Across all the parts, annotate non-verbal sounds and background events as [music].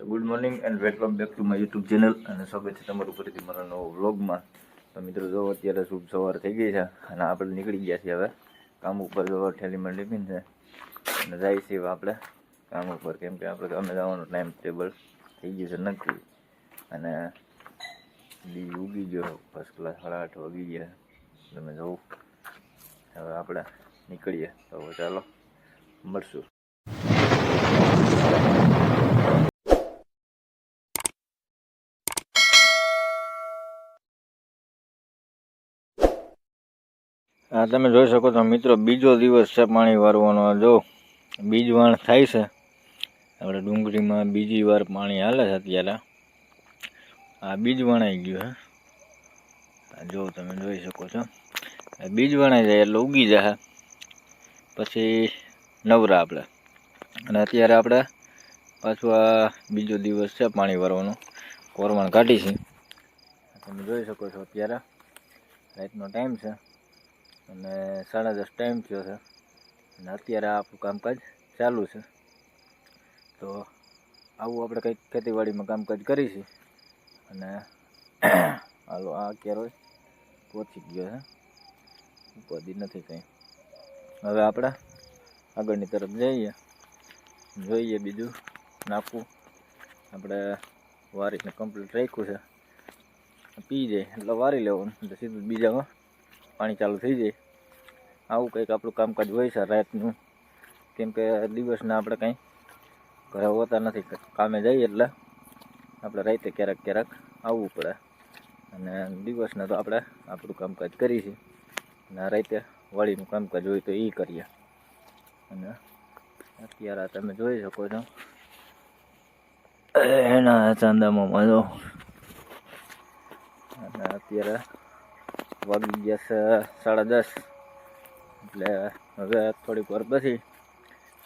તો good morning and welcome back to my YouTube channel અને સ્વાગત છે તમારું ફરીથી મારા નવો વ્લોગમાં તો મિત્રો, જો અત્યારે શુભ સવાર થઈ ગઈ છે અને આપણે નીકળી ગયા છીએ હવે કામ ઉપર. જો ઠેલીમાં ટિફિન છે અને જાય છીએ આપણે કામ ઉપર. કેમ કે આપણે અમે જવાનું ટાઈમ ટેબલ થઈ ગયું છે નક્કી. અને દી ઉગી ગયો. ફર્સ્ટ ક્લાસ સાડા આઠ વાગી ગયા. તમે જવું. હવે આપણે નીકળીએ. તો ચાલો મળશું. આ તમે જોઈ શકો છો મિત્રો, બીજો દિવસ છે પાણી વારવાનો. જો બીજ વાણ થાય છે. આપણે ડુંગળીમાં બીજી વાર પાણી હાલે છે અત્યારે. આ બીજ વણાઈ ગયું, હે. જો તમે જોઈ શકો છો. બીજ વણાઈ જાય એટલે ઉગી જાય. પછી નવરા આપણે. અને અત્યારે આપણે પાછું આ બીજો દિવસ છે પાણી વારવાનો. કોરવણ કાઢી તમે જોઈ શકો છો અત્યારે. રાતનો ટાઈમ છે. અને સાડા દસ ટાઈમ થયો છે. અને અત્યારે આપણું કામકાજ ચાલુ છે. તો આવું આપણે કંઈક ખેતીવાડીમાં કામકાજ કરીશું. અને [clears throat] હાલો, આ કેરો પહોંચી ગયો છે. પહોંચી નથી કંઈ. હવે આપણે આગળની તરફ જઈએ. જોઈએ બીજું નાખવું. આપણે વારીને કમ્પ્લીટ રાખ્યું છે. પી જાય, એટલે વારી લેવાનું. સીધું બીજામાં પાણી ચાલુ થઈ જાય. આવું કંઈક આપણું કામકાજ હોય છે રાતનું. કેમ કે દિવસના આપણે કંઈ ઘરે હોતા નથી, કામે જઈએ એટલે આપણે રાતે ક્યારેક ક્યારેક આવવું પડે. અને દિવસના તો આપણે આપણું કામકાજ કરીએ છીએ. અને રાતે વાડીનું કામકાજ હોય તો એ કરીએ. અને અત્યારે તમે જોઈ શકો છો. એના ચાંદામાં મજો. અને અત્યારે વાગી ગયા છે સાડા દસ. એટલે હવે થોડીક વાર પછી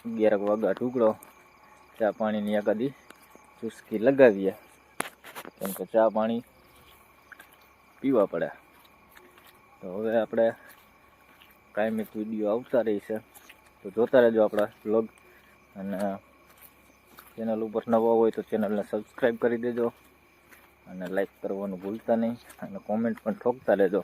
અગિયારક વાગા ટુકડો ચા પાણીની એકાદી ચુસ્કી લગાવીએ. કેમ કે ચા પાણી પીવા પડે. તો હવે આપણે કાયમિક વીડિયો આવતા રહી છે. તો જોતા રહેજો આપણા બ્લોગ અને ચેનલ ઉપર નવા હોય તો ચેનલને સબસ્ક્રાઈબ કરી દેજો. અને લાઈક કરવાનું ભૂલતા નહીં. અને કોમેન્ટ પણ ઠોકતા રહેજો.